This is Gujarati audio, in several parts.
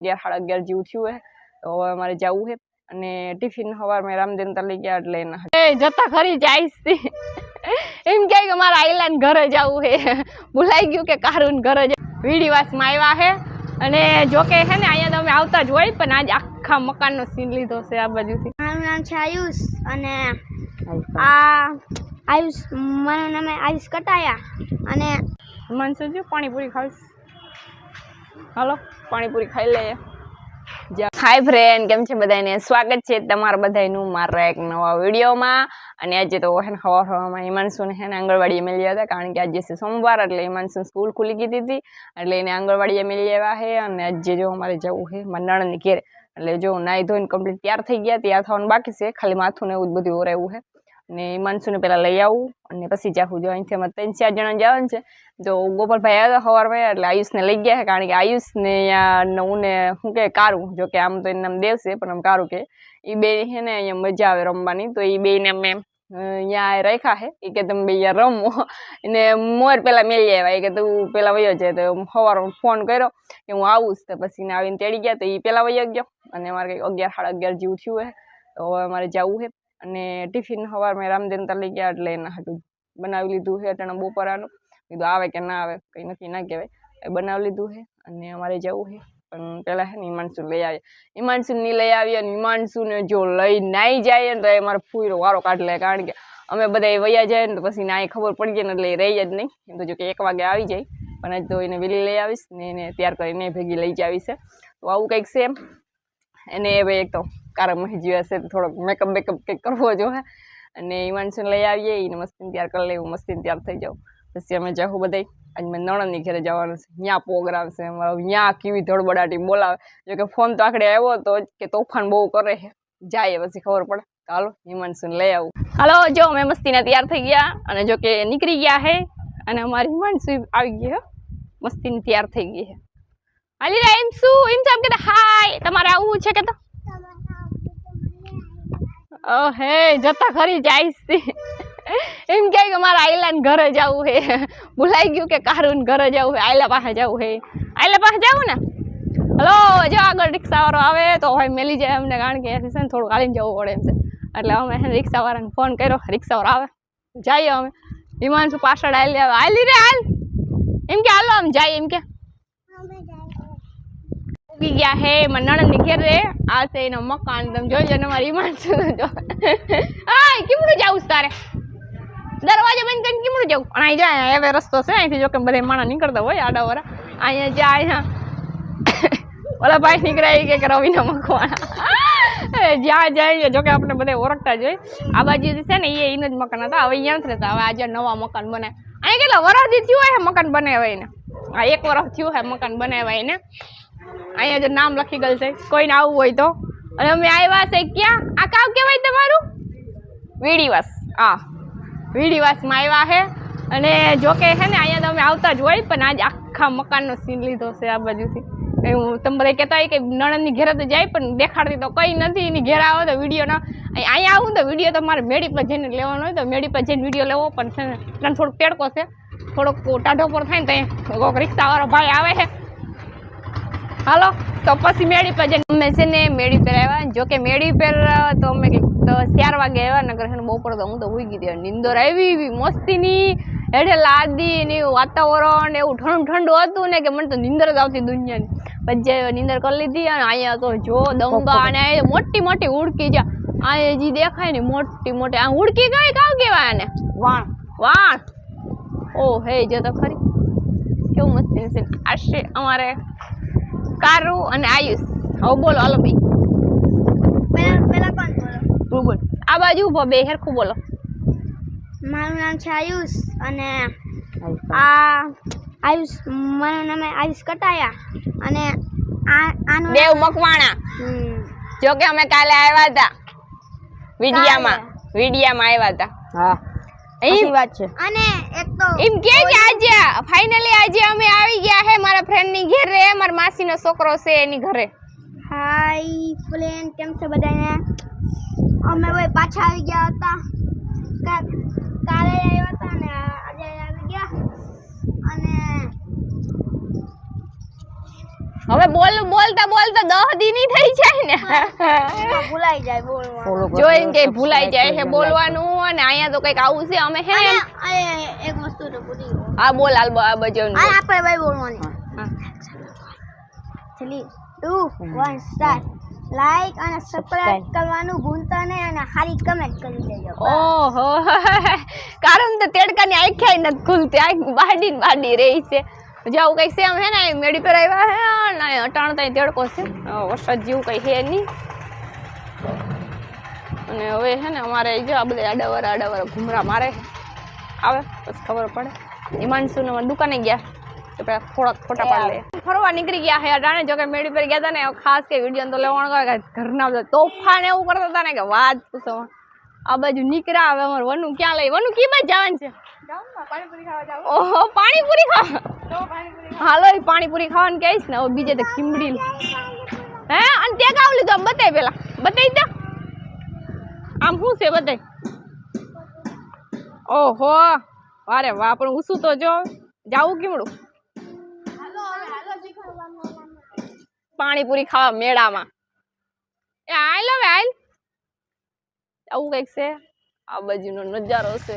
અગિયાર સાડા અગિયાર જેવું થયું હે. તો હવે અમારે જવું છે અને ટિફિન સવારમાં રામદેવતા લઈ ગયા એટલે એના જતા ખરી જાઈશ એમ કહે કે મારા આઈલાન ઘરે જવું હે. ભૂલાઈ ગયું કે કારું ઘરે જ. વીડીવાસમાં આવ્યા હે. અને જો કે છે ને અહીંયા તમે આવતા જ હોય પણ આજ આખા મકાનનો સીન લીધો છે આ બાજુથી. મારું નામ છે આયુષ અને આ આયુષ મારું નામ આયુષ કટાયા. અને મન જો પાણીપુરી ખાવીશ હાલો, પાણીપુરી ખાઈ લઈએ. હાય ફ્રેન્ડ કેમ છે બધાને સ્વાગત છે તમારા બધાનું મારા એક નવા વિડીયોમાં. અને આજે તો હે ને હવા હવામાં હિમાંશુને હે ને આંગણવાડીએ મેળવી હતા, કારણ કે આજે છે સોમવાર, એટલે હિમાંશુ સ્કૂલ ખુલી ગઈ હતી. એટલે એને આંગણવાડીએ મળી આવ્યા છે અને આજે જો અમારે જવું છે મારા નણંદની ઘેરે. એટલે જો નાહી ધોઈને કમ્પ્લીટ તૈયાર થઈ ગયા, તૈયાર થવાનું બાકી છે, ખાલી માથું ને એવું જ બધું ઓરાયું છે અને હિમાંશુને પહેલાં લઈ આવું અને પછી જાઉં જો અહીંથી અમે ત્રણ ચાર જણા જવાનું છે. તો ગોપાલભાઈ આવ્યા સવારમાં એટલે આયુષને લઈ ગયા છે. કારણ કે આયુષને હું ને શું કે કારું. જો કે આમ તો એનું નામ દેવ છે પણ આમ કારું કે એ બે છે ને અહીંયા મજા આવે રમવાની. તો એ બેને અમે અહીંયા રાખ્યા છે. એ કે તમે અહીંયા રમો. અને મોર પેલા મેળી આવ્યા. એ કે તું પેલા વયો છે તો સવારમાં ફોન કર્યો કે હું આવું જ. તો પછી ને આવીને તેડી ગયા. તો એ પેલા વયો ગયો. અને અમારે કંઈક અગિયાર, સાડા અગિયાર જેવું થયું છે તો હવે અમારે જવું છે અને ટિફિન સવારમાં રામદેવતા લઈ ગયા એટલે એના હાટું બનાવી લીધું છે અટાણા બપોરાનું. કીધું, આવે કે ના આવે? કંઈ નક્કી ના કહેવાય. એ બનાવી લીધું છે અને અમારે જવું છે પણ પહેલાં છે ને હિમાંશુ લઈ આવે હિમાંશુ ની લઈ આવી અને હિમાંશુને જો લઈ નાઈ જાય ને તો એ મારો ફૂરો વારો કાઢ લે કારણ કે અમે બધા વયા જાય ને તો પછી ના ખબર પડી જાય ને એટલે એ રહી જ નહીં. એમ તો જો કે એક વાગે આવી જાય. પણ આજ તો એને વેલી લઈ આવીશ ને એને તૈયાર કરીને ભેગી લઈ જ આવીશ તો આવું કંઈક છે એને ભાઈ એક તો કારા હજી હશે થોડોક મેકઅપ બેકઅપ કંઈક કરવો જોઈએ અને હિમાંશુને લઈ આવીએ, એને મસ્તીને તૈયાર કરી લેવું મસ્તીને તૈયાર થઈ જાઉં. પછી અમે જાઉં બધાય. આજ મેં નણંદની ઘરે જવાનું છે. ત્યાં પ્રોગ્રામ છે. અમારો ત્યાં કેવી ધડબડાટી બોલાવે. જો કે ફોન તો આખડે આવ્યો તો કે તોફાન બહુ કરે જાય પછી ખબર પડે. હાલો હિમાંશુને લઈ આવું. હાલો, જો અમે મસ્તીના તૈયાર થઈ ગયા. અને જો કે નીકળી ગયા છે અને અમારી હિમાંશુ આવી ગઈ મસ્તીને તૈયાર થઈ ગઈ છે હાલી એમ શું? એમ સાહેબ કે હાય, તમારે આવવું છે? કે તો ઓ હે જતા ખરી જાઈશ એમ કે મારા આઈલાન ઘરે જવું હે ભૂલાઈ ગયું કે કારું ઘરે જવું હે આયલા પાસે જવું હે આયલા પાસે જવું ને? હલો, જો આગળ રિક્ષાવાળો આવે તો હવે મેલી જાય અમને, કારણ કે છે ને થોડું કાલીને જવું પડે એમ છે. એટલે અમે રિક્ષાવાળાને ફોન કર્યો, રિક્ષાવાળો આવે. જઈએ અમે. હિમાંશુ પાછળ આવેલી આવે? હાલી રે હાલ. એમ કે હાલો આમ જાય એમ કે. ઉગી ગયા હે મારા નણંદની રે આ છે એનો મકાન, તમે જોજો ને મારી હિમાંશુ જો આય કેમનું જાવું તારે? દરવાજો બંધ કરીને કેમનું જવું? અહીં જાય હવે રસ્તો છે, અહીંથી જો કે બધા માણા નીકળતા હોય આડા વરા અહીંયા જાય અહીંયા ઓલા ભાઈ નીકળ્યા કે રવિના મકવાણા. એ જ્યાં જાય જો કે આપણે બધા ઓળખતા જ હોય. આ બાજુ છે ને, એ એનું જ મકાન હતા. હવે અહીંયા નથી રહેતા. હવે આજે નવા મકાન બનાવે અહીંયા કેટલા વરસથી થયું હોય મકાન બનાવ્યા એને? આ એક વરસ થયું હે મકાન બનાવ્યા એને. અહીંયા જો નામ લખી ગયેલ છે. કોઈને આવવું હોય તો. અને અમે આવ્યા છે ક્યાં? આ કાવ કહેવાય તમારું? વીડીવાસ. હા. વીડીવાસમાં આવ્યા છે. અને જો કે છે ને, અહીંયા તમે આવતા જ હોય, પણ આજે આખા મકાનનો સીન લીધો છે આ બાજુથી. હું તમને કહેતા હોય કે નણંદની ઘેરે તો જાય, પણ દેખાડતી તો કંઈ નથી. એની ઘેર આવો તો વીડિયો ના અહીં અહીંયા આવું તો વીડિયો તમારે મેડી પર જઈને લેવાનો હોય તો મેડી પર જઈને વીડિયો લેવો, પણ છે ને થોડુંક તેડકો છે. થોડોક ટાઢો પર થાય ને તો કોઈક રિક્ષાવાળો ભાઈ આવે છે. હાલો તો પછી મેળી પર અમે છે ને મેળી પર આવ્યા. જો કે મેળી પર તો અમે તો ચાર વાગે આવ્યા નગર છે બપોર તો હું તો હોઈ ગઈ નિંદોર આવી એવી મસ્તીની એટલે લાદી ને વાતાવરણ એવું ઠંડુ ઠંડુ હતું ને કે મને તો નિંદર જ આવતી દુનિયાની. પછી નિંદર કરી લીધી અને અહીંયા તો જો દંગા અને અહીંયા મોટી મોટી ઉડકી જા આ જે દેખાય ને મોટી મોટી આ ઉડકી કઈ કાવ કહેવાય આને? વાણ. વાણ. ઓ હે જો તો ખરી. કેવું મસ્તી છે. આ અમારે કારુ અને આયુષ. હવે બોલો હાલો ભાઈ. પેલા કોણ બોલો? બોલ. આ બાજુ ઊભો બે હેરખું બોલો. મારું નામ છે આયુષ અને આ આયુષ મારું નામ આયુષ કટાયા અને આ આનું દેવ મકવાણા. જોકે જો કે અમે કાલે આવ્યા હતા વિડિયામાં. વિડિયામાં આવ્યા હતા. હા. એમ? વાત છે. અને એક તો એમ કે કે આજે ફાઇનલી આજે અમે આવી ગયા હે મારા ફ્રેન્ડની ઘરે મારા માસીનો છોકરો છે એની ઘરે. હાય ફ્રેન્ડ કેમ છે બધાને? અમે ભાઈ પાછા આવી ગયા હતા. કાલે આવ્યા હતા ને આજે આવી ગયા અને હવે બોલ બોલતા બોલતા દહ દીની થઈ જાય ને. ભૂલાઈ જાય બોલવાનું. જો એમ કે ભૂલાઈ જાય છે બોલવાનું અને અહીંયા તો કંઈક આવું છે અમે હે એક વસ્તુ તો ભૂલી ગયો. આ બોલ હાલ બ- આ બાજુ આ આપણે ભાઈ બોલવાની. હા. Three two one start like અને સબસ્ક્રાઇબ કરવાનું ભૂલતા નહીં અને સારી કમેન્ટ કરી દેજો. ઓહો. કારણ તો તેડકાની આંખે નથી ખુલતી. આંખ બાડી ને બાડી રહી છે. જો આવું કંઈક છે આમ હે ને મેડી પર આવ્યા હે અને અટાણ ત્યાં તેડકો છે અ, વરસાદ જેવું કંઈ છે નહીં અને હવે છે ને અમારે જો આ બધા આડાવર આડાવર ઘૂમરા મારે છે. આવે પછી ખબર પડે. હિમાંશુ ને દુકાને ગયા. તો પેલા થોડાક ફોટા પાડી લે. ફરવા નીકળી ગયા હે અટાણે. જો કે મેડી પર ગયા હતા ને ખાસ કે વીડિયો તો લેવાનો કે ઘરના બધા તોફાન એવું કરતા હતા ને કે વાત પૂછો. આ બાજુ નીકળ્યા આવે અમાર વનુ ક્યાં લઈ? વનુ કી બાજુ જવાનું છે? ઓહો પાણીપુરી ખાવા. હાલો એ પાણીપુરી ખાવાનું કહીશ ને બીજે તો ખીમડી હે અને તે કાવ લીધું આમ બતાય પેલા. બતાવી દે. આમ શું છે બતાય? ઓહો વારે વાહ પણ ઉસું તો જો. જાવું કેમડું? પાણીપુરી ખાવા મેળામાં. એ આયલ હવે આયલ. આવું કંઈક છે? આ બાજુનો નજારો છે.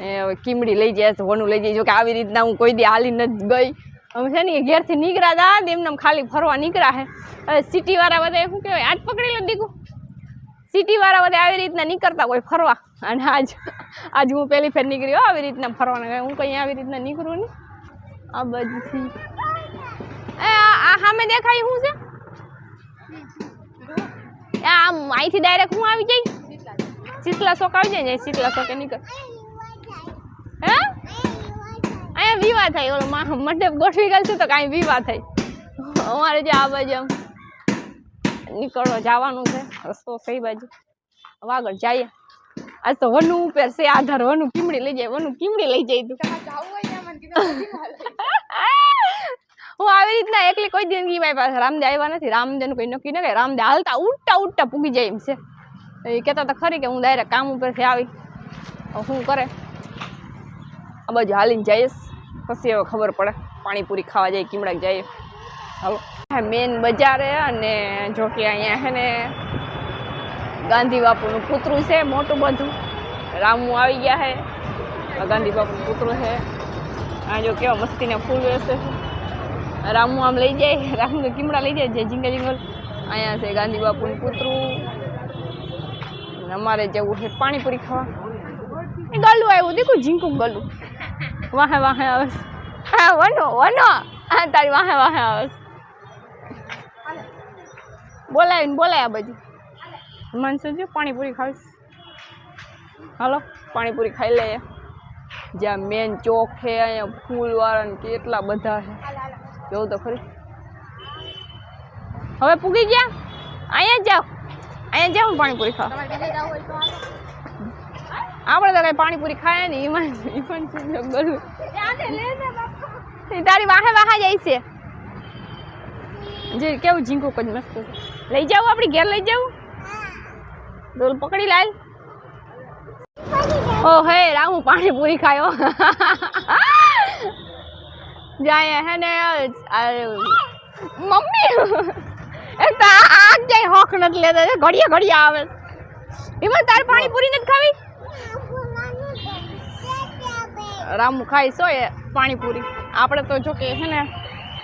એ હવે કીમડી લઈ જાય વનું લઈ જાય જો કે આવી રીતના હું કોઈ દી હાલી નથી ગઈ. અમે છે ને ઘેરથી નીકળ્યા હતા ને એમને ખાલી ફરવા નીકળ્યા હે. હવે સિટીવાળા બધા શું કહેવાય આજ પકડી લો દીકું. સિટીવાળા બધા આવી રીતના નીકળતા કોઈ ફરવા. અને આજ આજ હું પહેલી ફેર નીકળી આવી રીતના ફરવાના. હું કઈ આવી રીતના નીકળું નહીં. આ બાજુથી. આ સામે દેખાય શું છે? આમ અહીંથી ડાયરેક્ટ હું આવી જઈ શીતલા શોક આવી જાય ને શીતલા શોકે નીકળ. હે? અહીંયા વિવાહ થાય. ઓલો મંડપ ગોઠવી ગયેલ તો કાંઈ વિવાહ થાય. અમારે જે આ બાજુ આમ નીકળવા જવાનું છે. રસ્તો કઈ બાજુ. હવે આગળ જઈએ. આજ તો વનુ ઉપર છે. આધાર વનુ કીમડી લઈ જાય. વનુ કીમડી લઈ જાય તું. હું આવી રીતના એકલી કોઈ જિંદગી મારી પાસે રામદે આવ્યા નથી. રામદેવનું કોઈ નક્કી ન કહે રામદે હાલતા ઉડતા ઉડતા પૂગી જાય એમ છે. એ કહેતા તો ખરી કે હું ડાયરેક્ટ કામ ઉપરથી આવી શું કરે? આ બાજુ હાલીને જઈશ. પછી હવે ખબર પડે. પાણીપુરી ખાવા જાય કીમડાક જઈએ. હવે મેન બજારે અને જો કે અહીંયા છે ને ગાંધી બાપુનું પુતરું છે મોટું બધું. રામુ આવી ગયા છે ગાંધી બાપુનું પુતરું છે આ જો કેવા મસ્તીને ફૂલ વેસે છે. રામુ આમ લઈ જાય રામુ કીમડા લઈ જાય, જે ઝીંગા જિંગલ અહીંયા છે ગાંધી બાપુનું કૂતરું અમારે જવું છે પાણીપુરી ખાવા. એ ગલું આવ્યું, દેખું ઝીંકું ગલું વાહે વાહે આવે હા, વનો વનો. હા, તારી વાહે વાહે આવે. બોલાવીને બોલાય આ બધું માનસો જો પાણીપુરી ખાવીશ હાલો, પાણીપુરી ખાઈ લઈએ. જ્યાં મેન ચોક છે, અહીંયા ફૂલવાળા કેટલા બધા છે. જોવું તો ખરી. હવે પૂગી ગયા? અહીંયા જાઓ. અહીંયા જાઓ પાણીપુરી ખાવા. આપણે તો કઈ પાણીપુરી ખાય ને એમાં ઈમાન બધું? તારી વાહે વાહા જાય છે. જે કેવું ઝીંકું કદ મસ્ત છે. લઈ જાવ આપણી ઘેર લઈ જાવ ડોલ પકડી લાલ. ઓ હે રામુ પાણીપુરી ખાયો. જાય હે ને મમ્મી એક તો આ જાય હોક નથી લેતા ઘડિયા ઘડિયા આવે એમાં તાર પાણીપુરી નથી ખાવી રામુ ખાઈશ હોય પાણીપુરી આપણે તો જો કે હે ને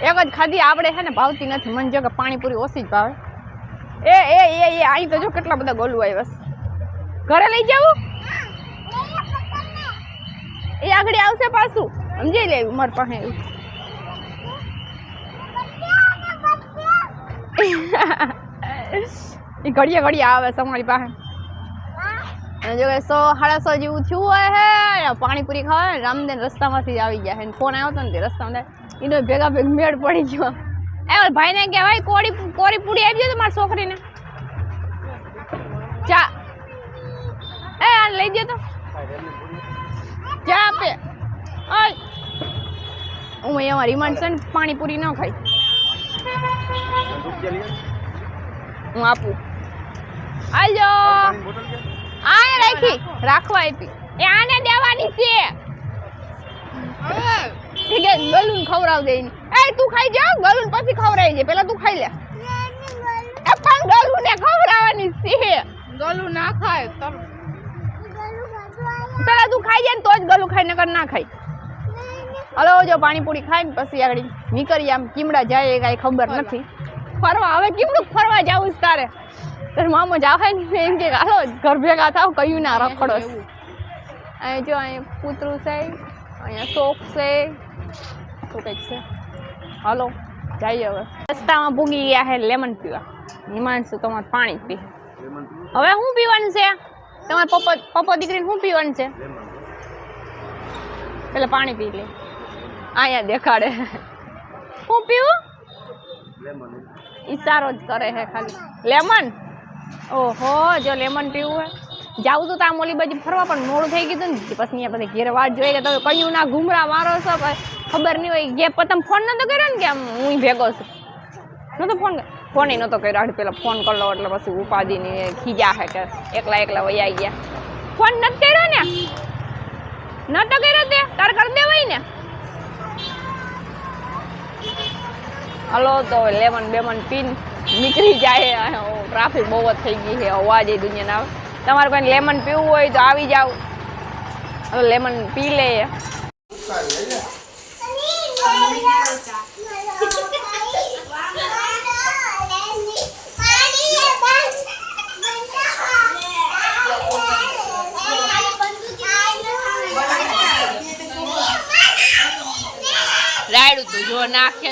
એક જ ખાધી આપણે છે ને ભાવતી નથી મને જો કે પાણીપુરી ઓછી જ ભાવે એ એ એ એ અહીં તો જો કેટલા બધા ગોલું આવ્યા ઘરે લઈ જાવું એ આગળ આવશે પાછું સમજી લે મારી પાસે એવું. એ ઘડીએ ઘડીએ આવે છે અમારી પાસે. જો કે સો સાડા સો જેવું થયું હોય હે પાણીપુરી ખાવા ને રામદેન રસ્તામાંથી જ આવી ગયા છે ફોન આવ્યો હતો ને તે રસ્તામાં એનો ભેગા ભેગ મેળ પડી ગયો. એ ભાઈને કહેવાય કોરી કોરી પૂરી આપી તો મારી છોકરીને. ચા એ, આ લઈ દે તો. ચા આપે. હું અહીંયા રિમાન્ડ છે ને, પાણીપુરી ન ખાઈ. હું આપું. આજો આને રાખી. રાખવા આપી. એ આને દેવાની છે. ઠીક છે બલૂન ખવડાવ દે એ તું ખાઈ જા ગલુન પછી ખવડાવી છે પેલા તું ખાઈ લે. એ પણ ગલું ને ખવડાવવાની છે. ગલું ના ખાય પેલા તું ખાઈ જાય ને તો જ ગલું ખાઈ નકર ના ખાઈ હલો જો પાણીપુરી ખાઈ પછી આગળ નીકળી આમ કીમડા જાય એ કાંઈ ખબર નથી. ફરવા હવે કીમડું ફરવા જવું જ તારે. તાર મામો જાવે ને એમ કે હાલો ઘર ભેગા થાવ કયું ના રખડો. છે. અહીં જો અહીંયા પૂતરું છે અહીંયા શોખ છે. શું કંઈક છે. હાલો જઈએ હવે. રસ્તામાં ભૂગી ગયા છે લેમન પીવા. હિમાંશુ તમારે પાણી પી. હવે શું પીવાનું છે? તમારે પપ્પા પપ્પા દીકરીને શું પીવાનું છે? પેલા પાણી પી લે. અહીંયા દેખાડે. શું પીવું ઈશારો જ કરે છે ખાલી. લેમન? ઓહો, જો લેમન પીવું હે. જાવું તો આ મોલી બાજુ ફરવા, પણ મોડું થઈ ગયું ને. પછી અહીંયા પછી ઘેર વાટ જોઈ કે તમે કયું ના ઘૂમરા મારો છો ખબર નહીં હોય. ગે તમે ફોન નતો કર્યો ને કે આમ હું ભેગો છું? નતો ફોન ફોન એ નતો કર્યો. આડ પેલા ફોન કરી લો, એટલે પછી ઉપાધિ ની ખીજા હે કે એકલા એકલા વૈયા ગયા. ફોન નથી કર્યો ને? નતો કર્યો તે? તાર કરી દેવાય ને? હલો તો લેમન બેમન પીન નીકળી જાય ટ્રાફિક બહુ જ થઈ ગઈ છે અવાજ એ દુનિયાના આવે તમારે કોઈ લેમન પીવું હોય તો આવી જાવ હવે લેમન પી લે રાયડું તું જો નાખે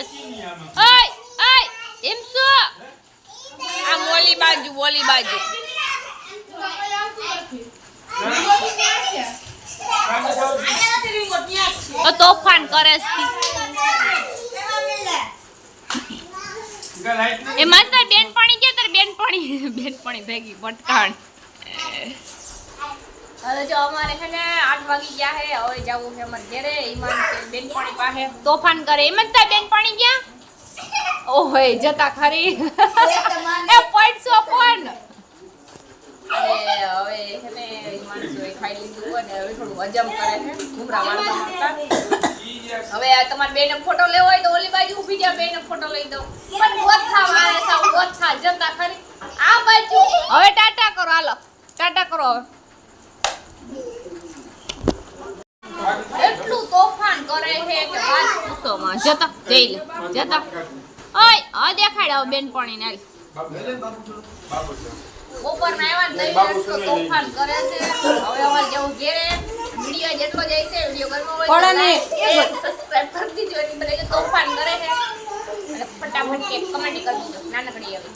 ઓય ઓય એમ શું આ મોલી બાજુ. બાજુ તોફાન કરે છે. એ માસ્ટર બેનપણી કે તાર બેનપણી બેનપણી ભેગી પટકાણ હવે જો અમારે છે ને આઠ વાગી ગયા હે હવે જવું છે અમારે ઘરે ઈમાન બેનપણી પાસે. તોફાન કરે. એમ જ તાર બેનપણી ગયા? ઓહે જતા ખરી. એ પડશો પણ અરે હવે છે ને ઈમાનસોએ ખાઈ લીધું હોય ને હવે થોડું હજમ કરે છે ઘૂમરા મારતા મારતા હવે આ તમારે બેને ફોટો લેવો હોય તો ઓલી બાજુ ઊભી જા બેને ફોટો લઈ દઉં. પણ ગોથા મારે સાવ ગોથા જતા ખરી. આ બાજુ. હવે ટાટા કરો હાલો. ટાટા કરો હવે. એટલું તોફાન કરે છે કે વાત પૂછો માં. જતા જઈ લે. જતા. ઓય આ દેખાડ આવ બેનપણી ને બપોર ના આવ્યા ને એટલું તોફાન કરે છે. હવે અમારે જેવું ઘેરે વિડિયો જેટલો જાય છે વિડિયો ગરમો હોય પડે સબસ્ક્રાઇબ કરી દીજો. એની તોફાન કરે છે અને ફટાફટ એક કમેન્ટ કરી દીજો. નાનકડી એવી.